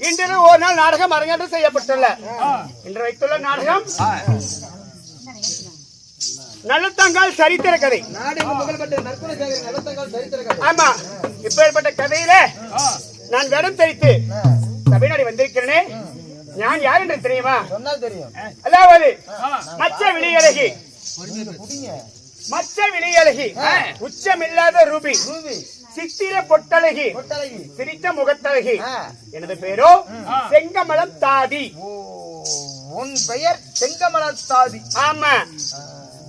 இன்று ஒரு நாள் நாடகம் அரங்கேற்றம் செய்யப்பட்டுள்ள. இன்று வைத்துள்ள நாடகம் நல்லத்தங்கால் சரித்திர கதை. ஆமா இப்பேற்பட்ட கதையில நான் வேடம் தெரித்து தமிழ்நாடு வந்திருக்கிறேனே. நான் யார் என்று தெரியுமா? அதாவது மச்ச விழியழகி. மச்ச விழியழகி. உச்சமில்லாத ரூபி. ரூபி. சித்திர பொட்டழகி. சிரித்த முகத்தழகி. எனது பேரோ? செங்கமலம் தாதி ஓ உன் பெயர் செங்கமலத்தாதி ஆமா.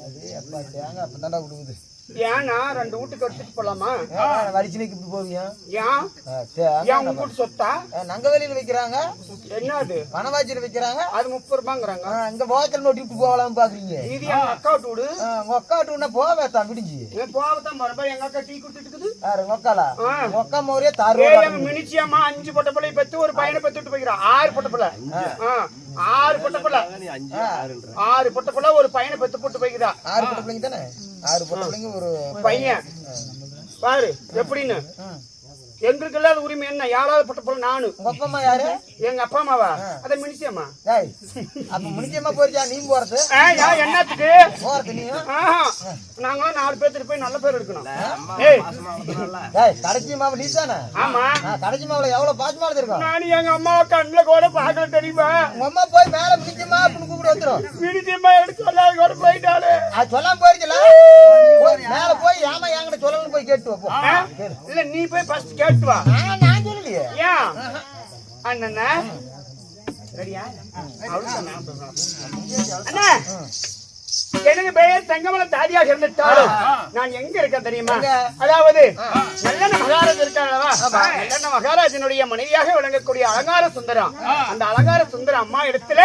அது அப்பா தேங்காய் அப்ப தாண்டா கொடுக்குது. ஏன்னா ரெண்டு வீட்டுக்கு எடுத்துட்டு போலாமா? வரிசனைக்கு இப்படி ஏன்? சொத்தா? நங்கவேலியில வைக்கிறாங்க. என்னது? வனவாச்சியில வைக்கிறாங்க. அது முப்பது ரூபாங்கிறாங்க. இங்க வாக்கல் நோட்டி விட்டு போகலாம்னு பாக்குறீங்க. இது எங்க அக்கா ஆ, உங்க அக்கா விட்டு போவேத்தான் விடிஞ்சு. மறுபடியும் எங்க அக்கா டீ குடுத்துட்டு இருக்குது. யாரு. உங்க அக்கா மோரியே தாரு ஏய், எங்க மினிச்சி அம்மா அஞ்சு பொட்ட பிள்ளை பெத்து ஒரு பையனை பெத்துட்டு போய்க்கிறான். ஆறு பொட்ட பிள்ளை. ஆ, ஆறு பொட்ட பிள்ளை ஆறு பொட்ட பிள்ளை ஒரு பையனை பெத்து போட்டு போய்க்கிறா ஆறு பொட்ட பிள்ளைங்க தானே? ஆறு பொட்ட பிள்ளைங்க ஒரு பையன். பாரு எப்படின்னு? எங்களுக்கு இல்லாத உரிமை என்ன? யாராவது பொட்ட பிள்ளை நானு. உங்க அப்பா அம்மா யாரு? எங்க அப்பா அம்மாவா? அத மினிச்சி அம்மா ஏய் அப்ப முடிச்சமா போயிருச்சா நீ போறது? ஏய், என்னத்துக்கு? போறது நீ நாங்களும் நாலு பேர்த்துட்டு போய் நல்ல பேர் எடுக்கணும். ஏய். மாவு நீ தானே ஆமா கடைசி மாவுல எவ்வளவு பாசமானது இருக்கும் நான் எங்க அம்மாவை கண்ணுல கூட பார்க்கல தெரியுமா? உங்க அம்மா போய் மேல முடிச்சமா அப்படின்னு கூப்பிட வந்துரும். மினிச்சி அம்மா எடுத்து சொல்லாத கூட போயிட்டாளு. அது சொல்லாம போயிருச்சுல? போய் மேல போய் ஏமா என்கிட்ட சொல்லணும்னு போய் கேட்டு வா? இல்ல நீ போய் ஃபர்ஸ்ட் கேட்டு வா. நான் நான் சொல்லலையே. ஏன் அண்ணா ரெடியா? அண்ணா. எனக்கு பெயர் தங்கமலம் தாதியாக இருந்துட்டாலும் நான் எங்க இருக்கேன் தெரியுமா? அதாவது நல்லெண்ண மகாராஜ் இருக்காங்களா நல்லெண்ண மகாராஜனுடைய மனைவியாக விளங்கக்கூடிய அலங்கார சுந்தரம். அந்த அலங்கார சுந்தரம் அம்மா இடத்துல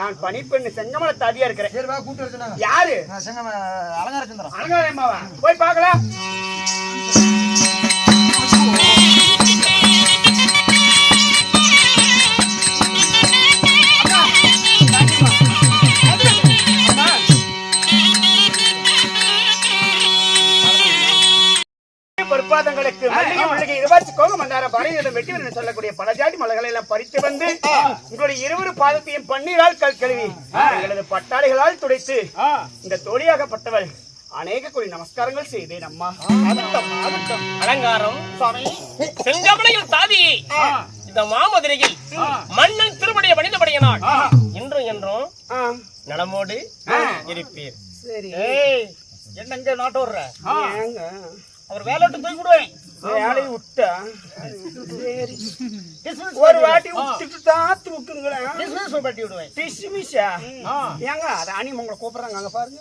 நான் பணிப்பெண்ணு செங்கமல தாதியா இருக்கிறேன். யாரு? அலங்கார சுந்தரம். அலங்கார அம்மாவா? போய் பார்க்கலாம். மல்லிகை மந்தார வெட்டி என்று சொல்லக்கூடிய மலர்களை எல்லாம் பறித்து வந்து உங்களுடைய இருவரு பாதத்தையும் பன்னீரால் கல் கழுவி. எங்களது பட்டாளிகளால் துடைத்து இந்த தோழியாகப்பட்டவள் அநேக கோடி நமஸ்காரங்கள் செய்தேன் அம்மா ஆகட்டும், ஆகட்டும். அலங்காரம் சுவாமி. செங்கமலையில் தாதி. இந்த மாமதுரையில் மன்னன் திருமடைய வணிந்தபடியினால் இன்றும் என்றும் நலமோடு இருப்பீர். சரி. ஏய் என்னங்க நாட்டு விடுற ஏங்க அவர் வேலை விட்டு போய் விடுவேன் வேலையை விட்டா? சரி. ஒரு வாட்டி விட்டுட்டு தான் தூக்குங்களேன் டிஸ்மிஸ் பட்டி விடுவேன் ஏங்க ராணி உங்களை கூப்பிடுறாங்க அங்க பாருங்க.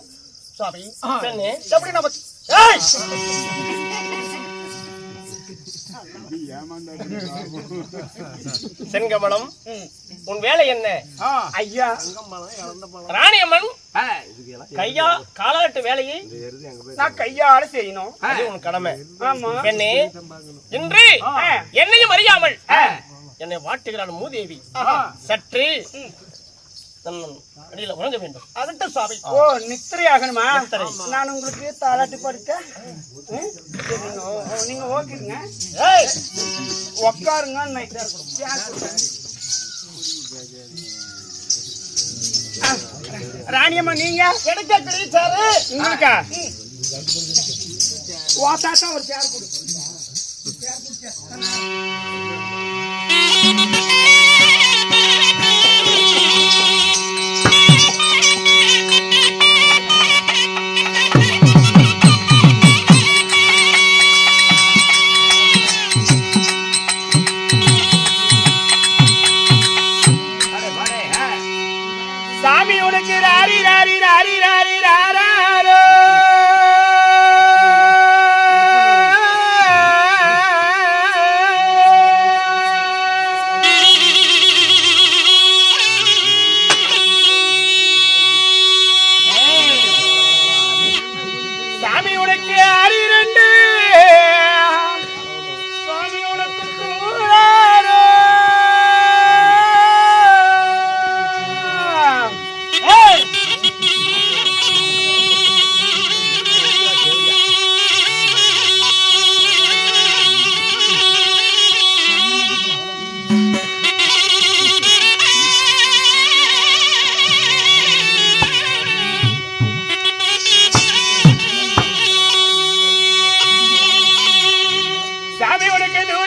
பெண்ணே எப்படி நம்ம! செங்கமலம் உன் வேலை என்ன? ஐயா. ராணியம்மன் கையா காலாட்டு வேலையை நான் கையால செய்யணும். அது உன் கடமை. பெண்ணே இன்று என்னையும் அறியாமல் என்னை வாட்டுகிறான் மூதேவி. சற்று அடியில உறங்க வேண்டும். அதட்ட சாமி ஓ நித்திரை. ஆகணுமா நான் உங்களுக்கு தாளாட்டி? சரி, நீங்க ஓகேங்க. ஏய்! உக்காருங்க நைட்டா. இருக்கணும் ராணியம்மா நீங்க? கிடைக்க கிடைச்சாரு உங்களுக்கா வாத்தாத்தா ஒரு சேர் கொடு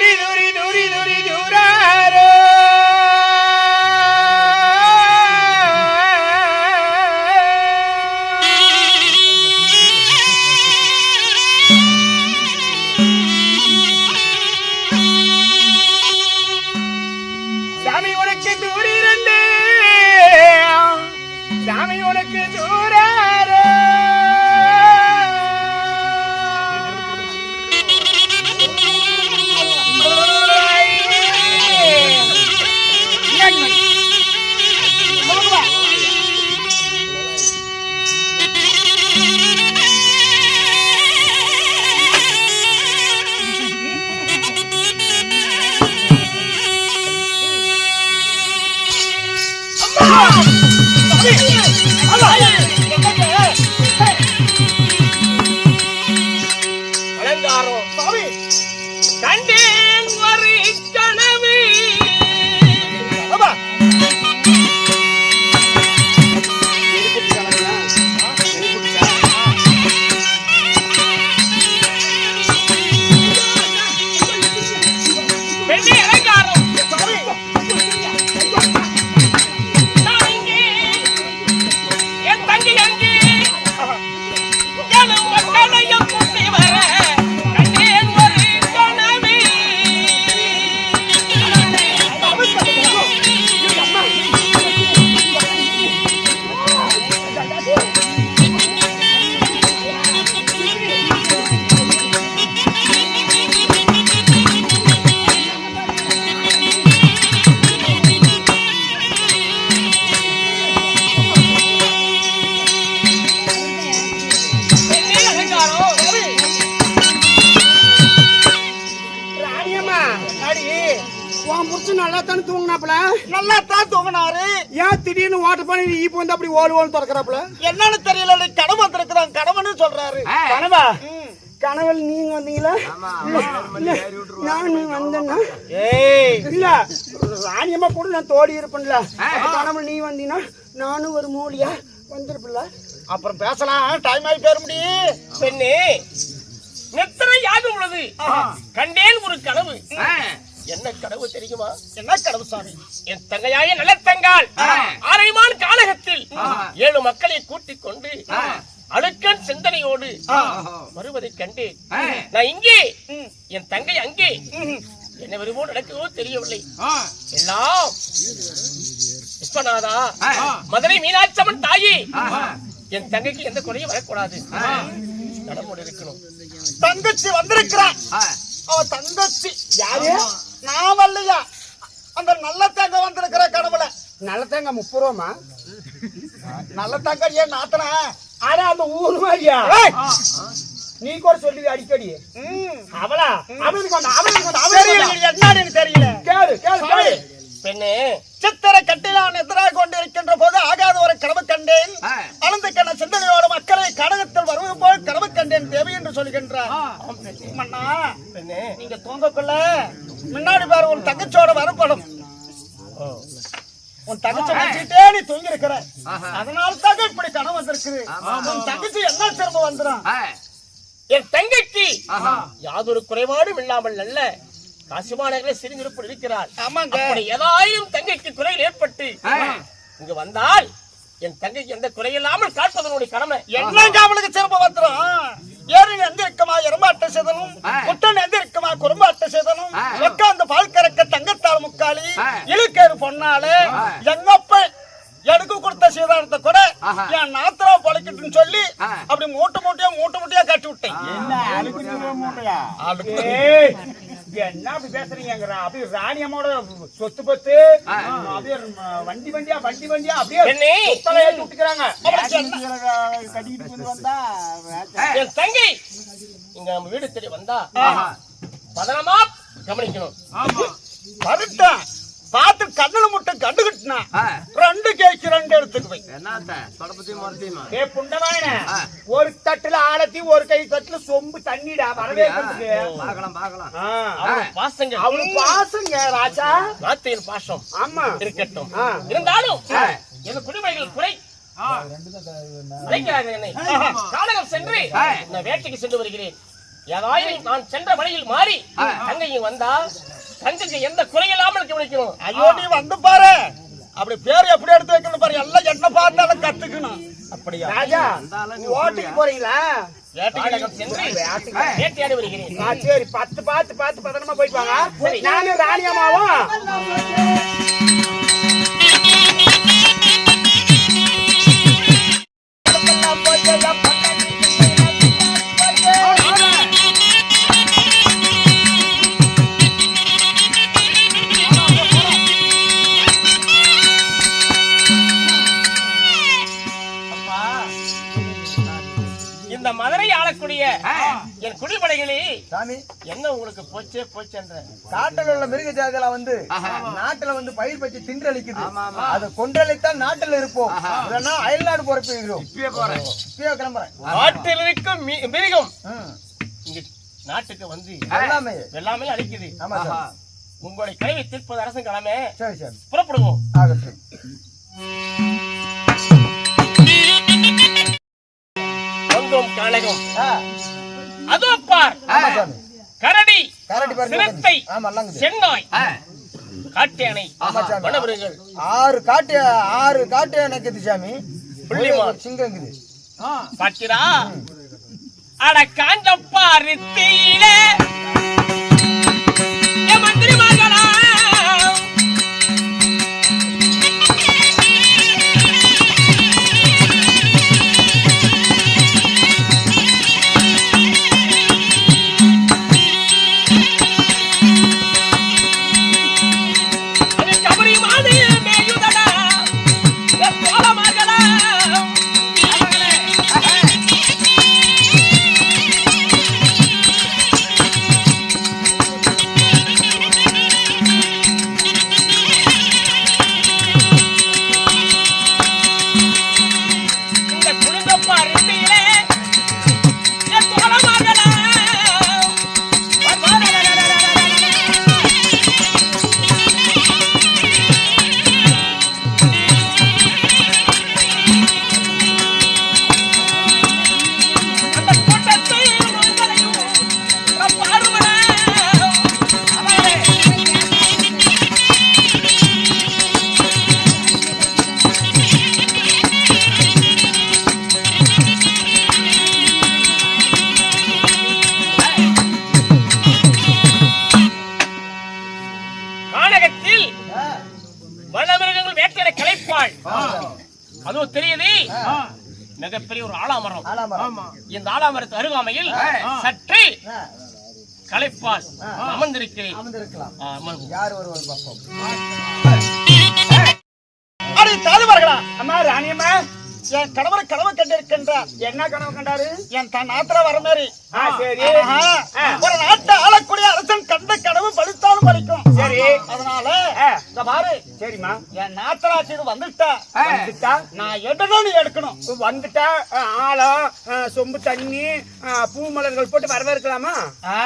duri duri duri duri duri திடீர்னு ஓட்ட பண்ணி நீ இப்போ வந்து அப்படி ஓடு ஓடு திறக்கிறாப்புல? என்னன்னு தெரியல கடன் வந்திருக்கிறான் கடவுன்னு சொல்றாரு. கனவா? கனவில் நீங்க வந்தீங்களா? நான் வந்தேன்னா? இல்ல ராணியம்மா கூட நான் தோடி இருப்பேன்ல. கனவுல நீ வந்தீங்கன்னா நானும் ஒரு மூலியா வந்திருப்பல அப்புறம் பேசலாம் டைம் ஆகி போயிட முடியும் பெண்ணே நித்திரை யாது உள்ளது. கண்டேன் ஒரு கனவு. என்ன கனவு தெரியுமா? என்ன கடவு சாமி? என் தங்கையாய நல்லத்தங்கால் ஆரைமான் காலகத்தில் ஏழு மக்களை கூட்டிக் கொண்டு அழுக்கன் சிந்தனையோடு வருவதைக் கண்டு நான் இங்கே என் தங்கை அங்கே. என்ன விரும்போ நடக்குதோ தெரியவில்லை. எல்லாம் விஸ்வநாதா மதுரை மீனாட்சம்மன் தாயி. என் தங்கைக்கு எந்த குறையும் வரக்கூடாது. நடமோடு இருக்கணும். தங்கச்சி வந்திருக்கிறான் அவ தங்கச்சி. யாரு நான் வரலையா? அந்த நல்ல தங்க வந்திருக்கிற கடவுள. நல்ல தேங்க முப்பது ரூபாமா நல்ல தங்க ஏன் நாத்தனா? ஆனா அந்த ஊர் மாதிரியா! நீ கூட சொல்லுவி அடிக்கடி. அவளா? தெரியல வந்து. என்னன்னு தெரியல. கேளு கேளு கேளு. பெண்ணே. சித்திர கட்டிலான் எதிராக கொண்டிருக்கின்ற போது ஆகாத ஒரு கனவு கண்டேன். அனந்த கண்ண சிந்தனையோட மக்களை கடகத்தில் வருவது போல் கனவு கண்டேன் தேவை என்று சொல்கின்றார். மன்னா பெண்ணே. நீங்க தூங்கக்குள்ள முன்னாடி பாரு உன் தங்கச்சியோட வரப்படும் உன் தங்கச்சி வச்சுட்டே நீ தூங்கி இருக்கிற அதனால தாங்க இப்படி கனவு வந்திருக்குது. உன் தங்கச்சி என்ன திரும்ப வந்துடும் என் தங்கைக்கு யாதொரு குறைபாடும் இல்லாமல் நல்ல காசிமாநகரில் சிறுநிருப்பு இருக்கிறார் ஆமாங்க. ஏதாயும் தங்கைக்கு குறைகள் ஏற்பட்டு இங்கு வந்தால் என் தங்கைக்கு எந்த குறையில்லாமல் காப்பதனுடைய கடமை. என்னங்க அவளுக்கு திரும்ப வந்துடும் ஏறி எந்த இருக்குமா எறும்பாட்ட சேதனும். குட்டன் எந்த இருக்குமா குறும்பாட்ட சேதனும். உட்கார்ந்து பால் கறக்க தங்கத்தால் முக்காலி இழுக்கேறு பொண்ணால எங்கப்ப எனக்கு கொடுத்த சீதாரத்தை கூட என் நாத்திரா பழக்கட்டுன்னு சொல்லி அப்படி மூட்டை மூட்டையா மூட்டை மூட்டையா கட்டி விட்டேன். என்ன அப்படி பேசுறீங்க அப்படியே ராணி அம்மாவோட சொத்து பத்து. அப்படியே வண்டி வண்டியா வண்டி வண்டியா அப்படியே விட்டுக்கிறாங்க. என் தங்கை! இங்க நம்ம வீடு தேடி வந்தா பதனமா கவனிக்கணும் வருட்டா பார்த்து கண்ணுல முட்டை கண்டுகிட்டுனா ரெண்டு கேக்கு ரெண்டு எடுத்துக்குவேன் ஏ புண்டவாயன ஒரு தட்டுல ஆலத்தி ஒரு கை தட்டுல சொம்பு தண்ணிடா வரவேற்கிறதுக்கு ஆ. அவள் பாசங்க. ராஜா. வார்த்தையின் பாசம். ஆமா. இருக்கட்டும். இருந்தாலும் என் குடிமைகள் குறை. காலகம் சென்று நான் வேட்டைக்கு சென்று வருகிறேன். ஏதாயிரம் நான் சென்ற வழியில் மாறி தங்கை இங்க தங்கைக்கு எந்த குறையில்லாமல் கவனிக்கணும். ஐயோ நீ வந்து பாரு. அப்படி பேர் எப்படி எடுத்து வைக்கணும் பாரு. எல்லாம் என்ன பார்த்தாலும் கத்துக்கணும். அப்படியா? ராஜா நீ ஓட்டுக்கு போறீங்களா? சரி. பத்து பார்த்து பார்த்து பத்திரமா போயிட்டு வாங்க. நானும் ராணி அம்மாவும். இந்த மதுரை ஆளக்கூடிய என் குடிமனை காடைகளே சாமி. என்ன உங்களுக்கு போச்சே போச்சேன்ற. காட்டுல உள்ள மிருக ஜாதிகள வந்து நாட்டுல வந்து பயிர் பற்றி தின்றளிக்குது. அதை கொன்றளித்தான் நாட்டுல இருப்போம். இல்லைன்னா அயல்நாடு பொறுப்பிக்கிறோம் இப்பயே கிளம்புறேன். நாட்டில் இருக்கும் மி- மிருகம். ம். இங்க நாட்டுக்கு வந்து எல்லாமே எல்லாமே அழிக்குது. ஆமா சார். உங்களுடைய கனவை தீர்ப்பது சரி சரி. புறப்படுவோம். ஆகட்டும். வந்தோம் ஆ, அதோ பார். கரடி. சிறுத்தை சென்னாய் காட்டு யானை வனவிருங்கள் ஆறு காட்டு ஆறு காட்டு எனக்குது சாமி. புள்ளிமான். சிங்கங்குது. அட காஞ்சப்பா ரித்தியிலே அதுவும் தெரியுது. மிகப்பெரிய ஒரு ஆலாமரம். இந்த ஆலாமரத்து அருகாமையில் சற்று கலைப்பால் அமர்ந்திருக்கிறேன். அமர்ந்திருக்கலாம். யார் ஒருவர் பார்ப்போம்? அடி தாழ்வார்களா? அம்மா ராணியம்மா. என் கணவர் கனவு கண்டிருக்கின்றார். என்ன கனவு கண்டாரு? என் தான் நாத்திர வர மாதிரி. ஒரு நாட்டை ஆளக்கூடிய அரசன் கண்ட கனவு பலித்தாலும் பலிக்கும். சரி. அதனால. இந்த பாரு சரிம்மா. என் நாத்தராட்சி வந்துட்டா. வந்துட்டா? நான் எடுக்கணும் நீ எடுக்கணும்? வந்துட்டா ஆழம் சொம்பு தண்ணி பூ மலர்கள் போட்டு வரவேற்கலாமா? ஆ?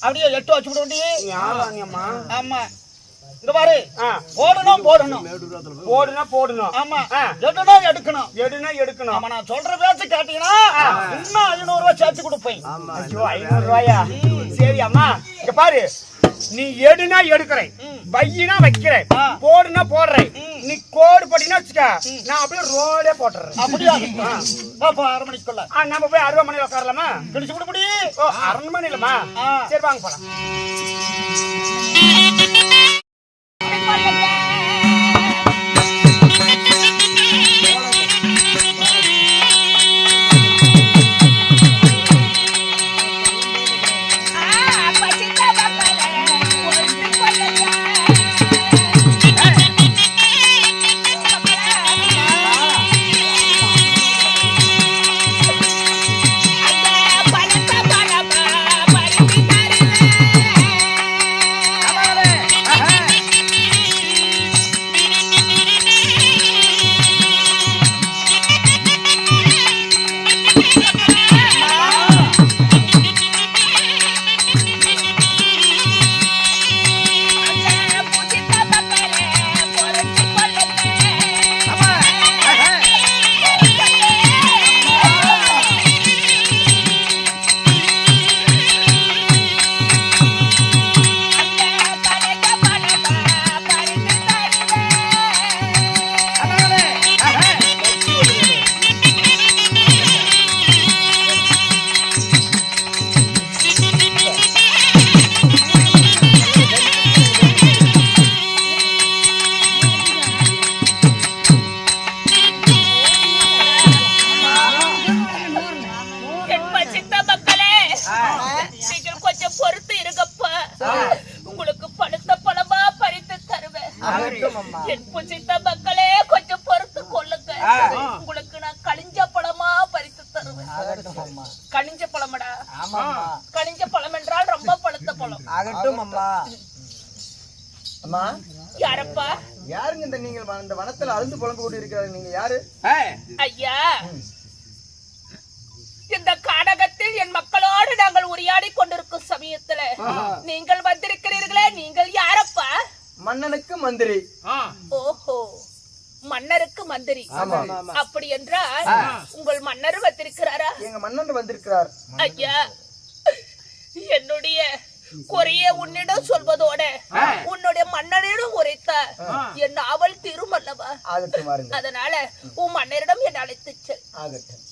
அப்படியே எட்டு வச்சு விட நீ ஆளாங்கம்மா ஆமா. இந்த பாரு. போடணும் போடணும். போடுனா போடணும். ஆமா. ஆ. எடுக்கணும் எடுக்கணும். எடுனா எடுக்கணும். ஆமா நான் சொல்ற பேச்சு கேட்டீங்கன்னா இன்னும் ஐநூறு ரூபாய் சேர்த்து கொடுப்பேன். ஐயோ ஐநூறு ரூபாயா சரி அம்மா இங்க பாரு. நீ எடுனா எடுக்கிறேன். வையினா வைக்கிறேன். போடுனா போடுறேன். நீ கோடு போட்டினா வச்சுக்க. நான் அப்படியே ரோடே போட்டுறேன். அப்படியா? பாப்பா அரை மணிக்குள்ள. ஆ, நம்ம போய் அருவாமனையில் உட்காரலாமா? கிழிச்சு விட முடி ஓ அரண்மனையிலமா ஆ. சரி வாங்க போலாம். என் புசித்த மக்களே கொஞ்சம் பொறுத்து கொள்ளுங்க. உங்களுக்கு நான் கனிஞ்ச பழமா பறித்து தருவேன். ஆகட்டும் அம்மா. கனிஞ்ச பழமடா. ஆமாம்மா. கனிஞ்ச ஆகட்டும் அம்மா. அம்மா? யாரப்பா? யாருங்க இந்த நீங்கள் வ- இந்த வனத்துல அழுந்து புலம்பு கொண்டு நீங்க யாரு? ஐயா. இந்த காடகத்தில் என் மக்களோடு நாங்கள் உரையாடி கொண்டிருக்கும் சமயத்துல நீங்கள் வந்திருக்கிறீர்களே நீங்கள் யாரப்பா? மன்னனுக்கு மந்திரி. மன்னருக்கு மந்திரி. அப்படி என்றால் உங்கள் மன்னர் வந்திருக்கிறாரா? எங்க மன்னன் வந்திருக்கிறார். ஐயா என்னுடைய குறைய உன்னிடம் சொல்வதோட உன்னுடைய மன்னனிடம் உரைத்தார். என் ஆவல் தீரும் அல்லவா ஆகட்டும் வாருங்க அதனால உன் மன்னரிடம் என்னை அழைத்துச் செல். ஆகட்டும்.